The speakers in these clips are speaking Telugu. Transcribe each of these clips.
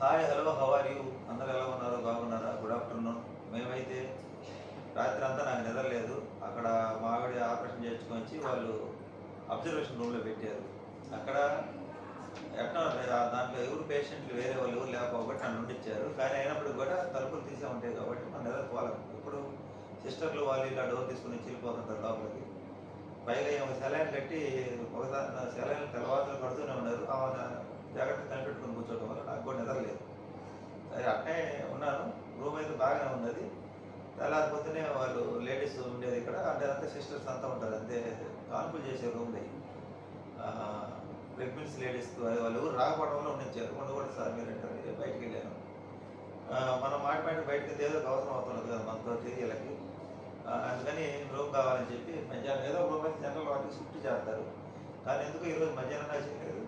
Hi hello how are you అందరు ఎలా ఉన్నారు? బాగున్నారా? గుడ్ ఆఫ్టర్నూన్ మేమైతే రాత్రి అంతా నాకు నిద్రలేదు అక్కడ మావిడి ఆపరేషన్ చేసుకొని వచ్చి వాళ్ళు అబ్జర్వేషన్ రూమ్లో పెట్టారు. అక్కడ ఎట్లా దాంట్లో ఎవరు పేషెంట్లు వేరే వాళ్ళు ఎవరు లేకపోబట్టి నన్ను ఉండిచ్చారు. కానీ అయినప్పటికి కూడా తలుపులు తీసే ఉంటాయి కాబట్టి మన నిద్ర ఇప్పుడు సిస్టర్లు వాళ్ళు ఇలా డోర్ తీసుకుని వచ్చి వెళ్ళిపోతుంటారు లోపలికి. పైగా ఏమో సెలైన్ కట్టి ఒకసారి సెలైన్ తర్వాత కడుతూనే ఉన్నారు. ఆ జాగ్రత్త కనిపెట్టుకుని కూర్చోవడం వల్ల నాకు కూడా నిద్ర లేదు సరే అట్నే ఉన్నాను. రూమ్ అయితే బాగానే ఉన్నది తెల్లారిపోతేనే వాళ్ళు లేడీస్ ఉండేది ఇక్కడ. అంటే అంతా సిస్టర్స్ అంతా ఉంటారు. అంతే కాన్పులు చేసే రూమ్ ప్రెగ్నెన్సీ లేడీస్ వాళ్ళు ఎవరు రాకపోవడం వల్ల ఉండించారు. మొన్న కూడా సార్ మీరు అంటే బయటికి వెళ్ళాను. మనం మాట మాట బయటకి ఏదో అవసరం అవుతున్నది కదా మనతో తెలియలకి. అందుకని రూమ్ కావాలని చెప్పి మధ్యాహ్నం ఏదో ఒక రూమ్ అయితే జనరల్ వాటికి షిఫ్ట్ చేస్తారు. కానీ ఎందుకు ఈరోజు మధ్యాహ్నం నాకు చేయలేదు.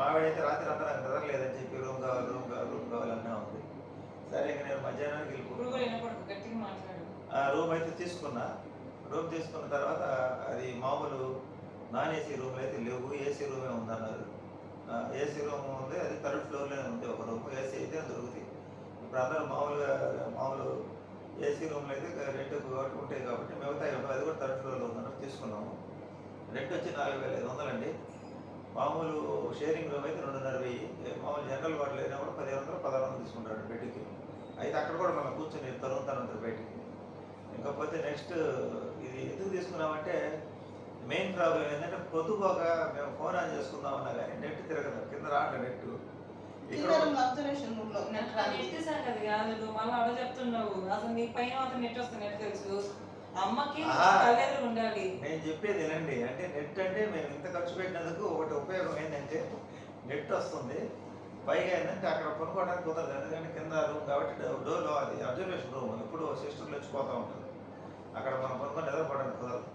మావిడైతే రాత్రి అంతా నాకు నిద్ర లేదని చెప్పి రూమ్ కావాలి రూమ్ కావాలి రూమ్ కావాలన్నా ఉంది. సరే ఇంక నేను మధ్యాహ్నానికి వెళ్ళిపోయాను రూమ్ అయితే తీసుకున్నా. రూమ్ తీసుకున్న తర్వాత అది మామూలు నాన్ ఏసీ రూమ్లు అయితే లేవు ఏసీ రూమే ఉందన్నారు. ఏసీ రూమ్ ఉంది అది థర్డ్ ఫ్లోర్లోనే ఉంది ఒక రూమ్ ఏసీ అయితే దొరుకుతాయి. ఇప్పుడు అందరూ మామూలుగా మామూలు ఏసీ రూమ్లు అయితే రెంట్ కాబట్టి ఉంటాయి కాబట్టి మిగతా అది కూడా థర్డ్ ఫ్లోర్లో ఉందన్నారు తీసుకున్నాము. రెంట్ వచ్చి నాలుగు వేల ఐదు వందలండి. మామూలు షేరింగ్ రూమ్ అయితే రెండున్నర వెయ్యి. ఏ మామూలు జనరల్ వాటిలో అయినా కూడా పదిహేను వందలు పదహారు వందలు తీసుకుంటాడు బెడ్కి అయితే అక్కడ కూడా మనం కూర్చొని తరుగుతాను ఉంటారు బయటికి. ఇంకపోతే నెక్స్ట్ ఇది ఎందుకు తీసుకున్నామంటే మెయిన్ ప్రాబ్లం ఏంటంటే పొద్దుపోక మేము ఫోన్ ఆన్ చేసుకుందామన్నా కానీ నెట్ తిరగదు. కింద రావట్లేదు నెట్ ఇక్కడ అబ్జర్వేషన్ రూమ్లో నెట్ రాదు. నెట్ సంగతి కాదు నువ్వు మళ్ళీ అడ చెప్తున్నావు. అసలు నీ పైన మాత్రం నెట్ వస్తుంది నెట్ తెలుసు. అమ్మకి ఆహా. కళ్ళెదురు ఉండాలి. నేను చెప్పేది వినండి. అంటే నెట్ అంటే మేము ఇంత ఖర్చు పెట్టినందుకు ఒకటి ఉపయోగం ఏంటంటే నెట్ వస్తుంది. పైగా ఏంటంటే అక్కడ కొనుక్కోవడానికి కుదరదు. ఎందుకంటే కింద రూమ్ కాబట్టి డోర్లో అది అబ్జర్వేషన్ రూమ్ ఎప్పుడు సిస్టర్లు వచ్చిపోతూ ఉంటుంది అక్కడ మనం కొనుక్కొని నిద్రపోవడానికి కుదరదు.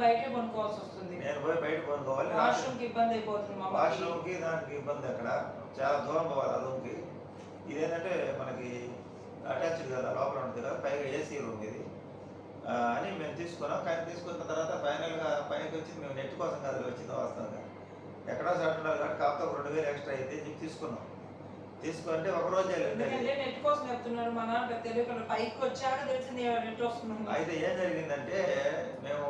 బయటే వస్తుంది. నేను పోయి బయట కొనుక్కోవాలి. వాష్రూమ్కి ఇబ్బంది అయిపోతుంది. వాష్రూమ్కి దానికి ఇబ్బంది అక్కడ. చాలా దూరం పోవాలి ఆ రూమ్కి ఇదేంటంటే మనకి అటాచ్డ్ కదా లోపల ఉంటుంది కదా పైగా ఏసీ రూమ్ ఇది. అని మేము తీసుకున్నాం. కానీ తీసుకున్న తర్వాత ఫైనల్గా పైకి వచ్చి మేము నెట్ కోసం కాదు వచ్చింది వాస్తవంగా. ఎక్కడో ఉండాలి కాబట్టి కాకపోతే ఒక రెండు వేలు ఎక్స్ట్రా అయితే చెప్పి తీసుకున్నాం. తీసుకుంటే ఒక రోజే వెళ్ళండి ఎందుకంటే నెట్ కోసం చెప్తున్నారు మా నాన్న పెద్ద తెలియకుండా పైకి వచ్చాక తెలిసింది నెట్ వస్తుంది అయితే ఏం జరిగిందంటే మేము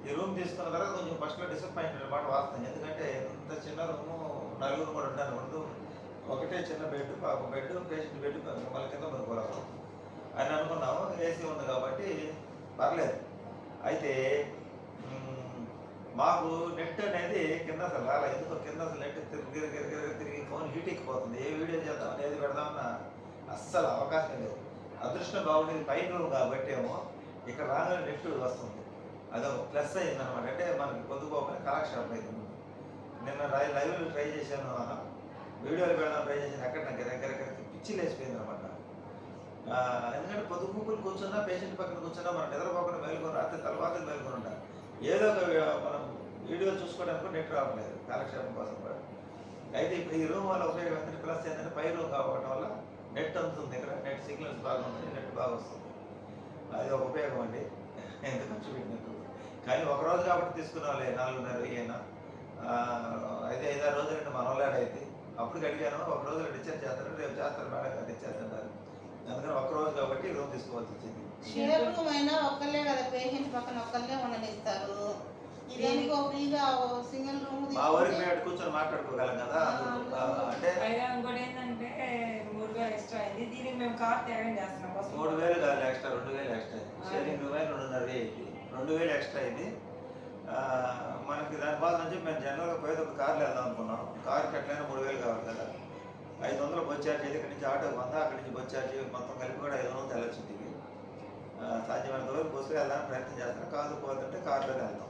ఈ రూమ్ తీసుకున్న తర్వాత కొంచెం ఫస్ట్లో డిసప్పాయింట్ అనమాట వాస్తవం ఎందుకంటే ఇంత చిన్న రూము నలుగురు కూడా ఉంటాను ముందు ఒకటే చిన్న బెడ్ పాప బెడ్ పేషెంట్ బెడ్ మళ్ళీ కింద పనుకోవాలి అని అనుకున్నాము. ఏసీ ఉంది కాబట్టి పర్లేదు. అయితే మాకు నెట్ కింద అసలు రాలే ఎందుకో కింద అసలు నెట్ తిరిగి తిరిగి తిరిగి ఫోన్ హీట్ ఎక్కిపోతుంది. ఏ వీడియో చేద్దాం ఏది పెడదామన్నా అస్సలు అవకాశం లేదు. అదృష్టం బాగుండేది పైన రూమ్ కాబట్టి ఏమో ఇక్కడ రాగానే నెట్ వస్తుంది. అదొక ప్లస్ అయింది అనమాట అంటే మనకి పొద్దుపోకుండా కలెక్షన్ అయింది. నిన్న లైవ్ లైవ్లో ట్రై చేశాను. వీడియోలు పెడదాం ట్రై చేశాను. ఎక్కడ నాకు దగ్గర పిచ్చి లేచిపోయింది అనమాట ఎందుకంటే పొద్దుపూకులు కూర్చున్నా పేషెంట్ పక్కన కూర్చున్నా మనం నిద్రపోకుండా మేలుకొని రాత్రి తర్వాత మేలుకొని ఉంటాం ఏదో ఒక మనం వీడియో చూసుకోవడానికి నెట్ రావట్లేదు కాలక్షేపం కోసం కూడా. అయితే ఇప్పుడు ఈ రూమ్ వల్ల ఉపయోగం ఏంటంటే ప్లస్ ఏంటంటే పై రూమ్ కావడం వల్ల నెట్ అందుతుంది ఇక్కడ. నెట్ సిగ్నల్స్ బాగుంటుంది నెట్ బాగా వస్తుంది. అది ఒక ఉపయోగం అండి. ఎంత ఖర్చు పెట్టినట్టు కానీ ఒక రోజు కాబట్టి తీసుకున్నాలే నాలుగున్నర అయినా అయితే ఐదారు రోజులంటే మన వాళ్ళ అయితే అప్పుడు అడిగాను ఒక రోజు డిశ్చార్జ్ చేస్తారు రేపు చేస్తారు మేడం గారు డిశ్చార్జ్ అందుకని ఒక రోజు కాబట్టి రూమ్ తీసుకోవాల్సి వచ్చింది. షేర్ రూమ్ అయినా ఒక్కళ్ళే కదా పేషెంట్ పక్కన ఒక్కళ్ళే ఉండనిస్తారు దేనికో ఫ్రీగా సింగిల్ రూమ్ మా ఊరికి మేము కూర్చొని మాట్లాడుకోగలం కదా. అంటే పైగా ఇంకోటి ఏంటంటే మూడు వేలు ఎక్స్ట్రా అయింది. దీనికి మేము కార్ త్యాగం చేస్తున్నాం. మూడు వేలు కాదు ఎక్స్ట్రా రెండు వేలు ఎక్స్ట్రా షేరింగ్ రూమ్ రెండున్నర అయింది. రెండు వేలు ఎక్స్ట్రా అయింది. ఆ, మనకి దానికోసం నుంచి మేము జనరల్గా పోయేటప్పుడు కార్లు వెళ్దాం అనుకున్నాం. కార్కి ఎట్లయినా మూడు వేలు కావాలి కదా. ఐదు వందలు బస్ ఛార్జ్ అయితే ఇక్కడ నుంచి ఆటో వంద అక్కడి నుంచి బస్ ఛార్జ్ మొత్తం కలిపి కూడా ఐదు వందలు ఆ, సాధ్యమైనంత వరకు బస్సులో వెళ్ళడానికి ప్రయత్నం చేస్తాను కాదు పోతుంటే కార్లోనే వెళ్తాం.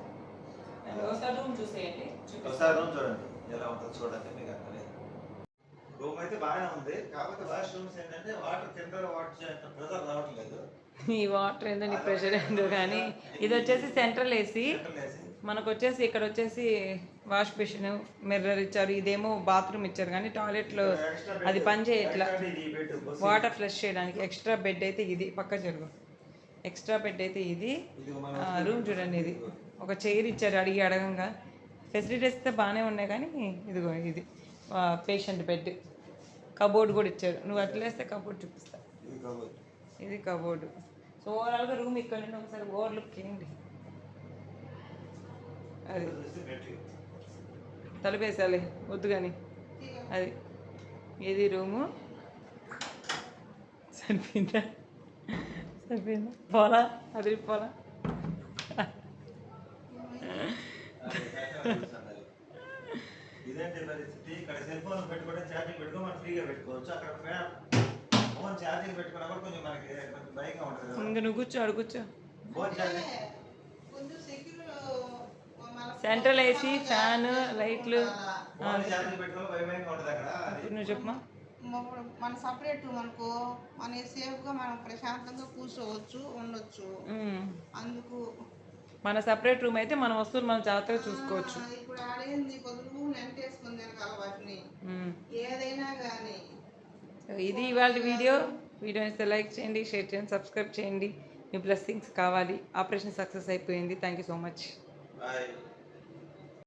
ఒకసారి రూమ్ చూసేయండి. ఒకసారి రూమ్ చూడండి. ఎలా ఉంటుందో చూడండి మీకు అక్కడే. రూమ్ అయితే బాగానే ఉంది. కాకపోతే వాష్రూమ్స్ ఏంటంటే వాటర్ కింద వాటర్ ప్రెజర్ రావట్లేదు ఈ వాటర్ ఏందో నీ ప్రెషర్ ఏందో కానీ ఇది వచ్చేసి సెంట్రల్ ఏసీ. మనకు వచ్చేసి ఇక్కడ వచ్చేసి వాష్ బేసిన్ మిర్రర్ ఇచ్చారు. ఇదేమో బాత్రూమ్ ఇచ్చారు కానీ టాయిలెట్లో. అది పని చేయట్లా. వాటర్ ఫ్లష్ చేయడానికి ఎక్స్ట్రా బెడ్ అయితే ఇది. పక్క జరుగు. ఎక్స్ట్రా బెడ్ అయితే ఇది. రూమ్ చూడండి ఇది. ఒక చైర్ ఇచ్చారు అడిగి అడగంగా. ఫెసిలిటీస్ అయితే బాగానే ఉన్నాయి కానీ ఇదిగో ఇది పేషెంట్ బెడ్ కబోర్డ్ కూడా ఇచ్చారు. నువ్వు అట్లా వేస్తే కబోర్డ్ చూపిస్తా. ఇది కబోర్డ్ సో ఓవరాల్గా రూమ్ ఇక్కడ నుండి ఒకసారి ఓవర్లుక్ చేయండి. అది. తలుపేసాలి వద్దు కానీ అది. ఇది రూము సరిపోయిందా? సరిపోయిందా? పోలా? అది పోలా ఇదేంటి పరిస్థితి ఇక్కడ సెల్ ఫోన్ పెట్టుకుంటే ఛార్జింగ్ పెట్టుకో మనం ఫ్రీగా పెట్టుకోవచ్చు అక్కడ ఫోన్ ఛార్జింగ్ పెట్టుకున్నా కూడా కొంచెం మనకి కొంచెం భయంగా ఉంటుంది ఇంకా నువ్వు కూర్చో ఆడు కూర్చో. Phone charging central AC fan లైట్లు నువ్వు చెప్పమా మన సపరేట్ రూమ్ అనుకో మన సేఫ్గా మనం ప్రశాంతంగా కూర్చోవచ్చు ఉండొచ్చు. అందుకు మన సపరేట్ రూమ్ అయితే మన వస్తువులు మనం జాగ్రత్తగా చూసుకోవచ్చు. ఆ, ఇప్పుడు ఆడేంది? పొదుపు నెంట్ వేసుకుంది వెనకాల వాటిని. ఉమ్. ఏదైనా కానీ సో ఇది ఇవాళ వీడియో. వీడియో ఇస్తే లైక్ చేయండి షేర్ చేయండి సబ్స్క్రైబ్ చేయండి. మీ బ్లెస్సింగ్స్ కావాలి. ఆపరేషన్ సక్సెస్ అయిపోయింది. Thank you so much bye